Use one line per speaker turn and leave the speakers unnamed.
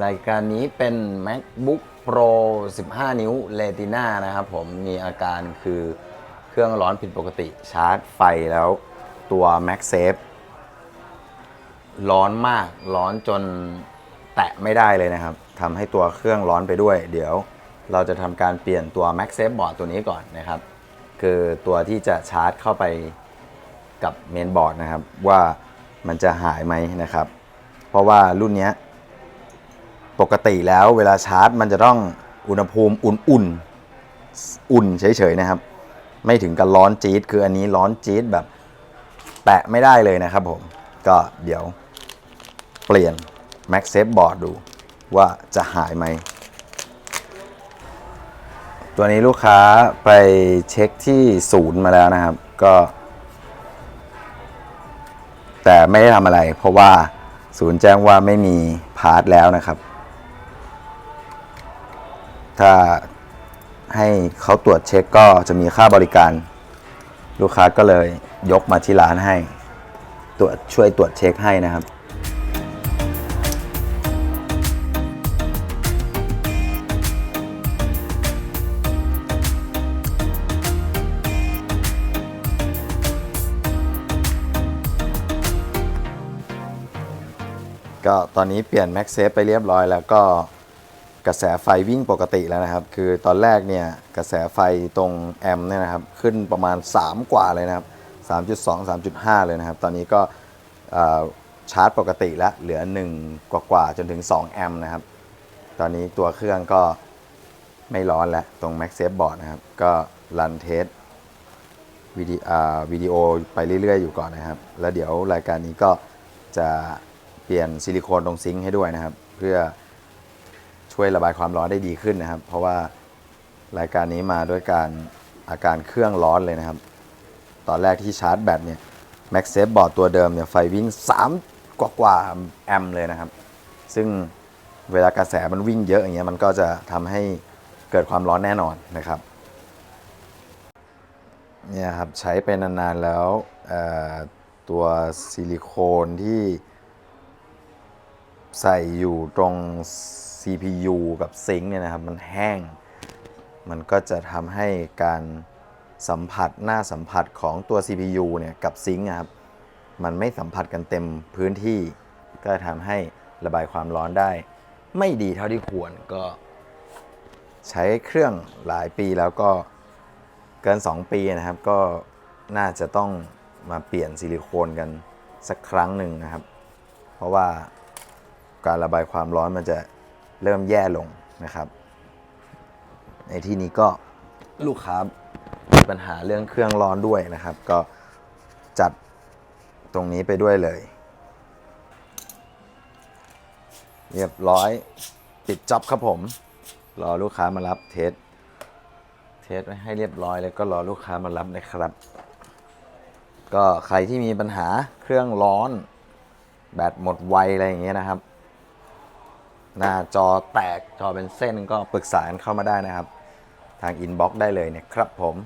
รายการนี้เป็น MacBook Pro 15 นิ้ว Retina นะครับผมมีอาการคือเครื่องร้อนผิดปกติชาร์จไฟแล้วตัว MagSafe ร้อนมากร้อนจนแตะไม่ได้เลยนะครับทำให้ตัวเครื่องร้อนไปด้วย เดี๋ยวเราจะทำการเปลี่ยนตัว MagSafe Board ตัวนี้ก่อนนะครับ คือตัวที่จะชาร์จเข้าไปกับเมนบอร์ดนะครับ ว่ามันจะหายไหมนะครับ เพราะว่ารุ่นนี้ ปกติแล้วเวลาชาร์จมันจะต้องอุณหภูมิอุ่นๆ อุ่นเฉยๆนะครับ ไม่ถึงกับร้อนจี๊ดคืออันนี้ร้อนจี๊ดแบบแตะไม่ได้เลยนะครับผม ก็เดี๋ยวเปลี่ยน Max Safe Board ดูว่าจะหายไหม ตัวนี้ลูกค้าไปเช็คที่ศูนย์มาแล้วนะครับ ก็ แต่ไม่ได้ทำอะไร เพราะว่าศูนย์แจ้งว่าไม่มีพาร์ทแล้วนะครับ ถ้าให้เขาตรวจเช็คก็จะมีค่าบริการ ลูกค้าก็เลยยกมาที่ร้านให้ ตรวจช่วยตรวจเช็คให้นะครับ ก็ตอนนี้เปลี่ยน Max Safe ไปเรียบร้อยแล้วก็ กระแสไฟวิ่งปกติแล้วนะครับ คือตอนแรกเนี่ยกระแสไฟตรงแอมเนี่ยนะครับขึ้นประมาณ 3 กว่าเลยนะครับ 3.2 3.5 เลยนะครับ ตอนนี้ก็ชาร์จปกติแล้วเหลือ 1 กว่ากว่าจนถึง 2 แอมนะครับ ตอนนี้ตัวเครื่องก็ไม่ร้อนแล้วตรง Max Safe Board นะครับ ก็รันเทสวิดีวิดีโอไปเรื่อย ๆ อยู่ก่อนนะครับ แล้วเดี๋ยวรายการนี้ก็จะเปลี่ยนซิลิโคนตรงซิงค์ให้ด้วยนะครับ เพื่อ ช่วยระบายความร้อนได้ดีขึ้นนะครับ เพราะว่ารายการนี้มาด้วยการอาการเครื่องร้อนเลยนะครับ ตอนแรกที่ชาร์จแบตเนี่ย Max Safe Board ตัวเดิมเนี่ยไฟวิ่ง 3 กว่ากว่าแอมป์เลยนะครับ ซึ่งเวลากระแสมันวิ่งเยอะอย่างเงี้ยมันก็จะทำให้เกิดความร้อนแน่นอนนะครับเนี่ยครับใช้ไปนานๆแล้วตัวซิลิโคนที่ ใส่อยู่ตรง CPU กับซิงค์เนี่ยนะครับ มันแห้ง มันก็จะทำให้การสัมผัสหน้าสัมผัสของตัว CPU เนี่ยกับซิงค์อะครับ มันไม่สัมผัสกันเต็มพื้นที่ ก็ทำให้ระบายความร้อนได้ ไม่ดีเท่าที่ควรก็ ใช้เครื่องหลายปีแล้วก็เกิน 2 ปีนะครับ ก็น่าจะต้องมาเปลี่ยนซิลิโคนกันสักครั้งหนึ่งนะครับ เพราะว่า การระบายความร้อนมันจะเริ่มแย่ลงนะครับ ในที่นี้ก็ลูกค้ามีปัญหาเรื่องเครื่องร้อนด้วยนะครับ ก็จัดตรงนี้ไปด้วยเลย เรียบร้อยปิดจ็อบครับผม รอลูกค้ามารับเทสเทสไว้ให้เรียบร้อยแล้วก็รอลูกค้ามารับนะครับ ก็ใครที่มีปัญหาเครื่องร้อน แบตหมดไวอะไรอย่างเงี้ยนะครับ หน้าจอแตกจอเป็นเส้นก็ปรึกษากันเข้ามาได้นะครับ ทางอินบ็อกซ์ได้เลยเนี่ยครับผม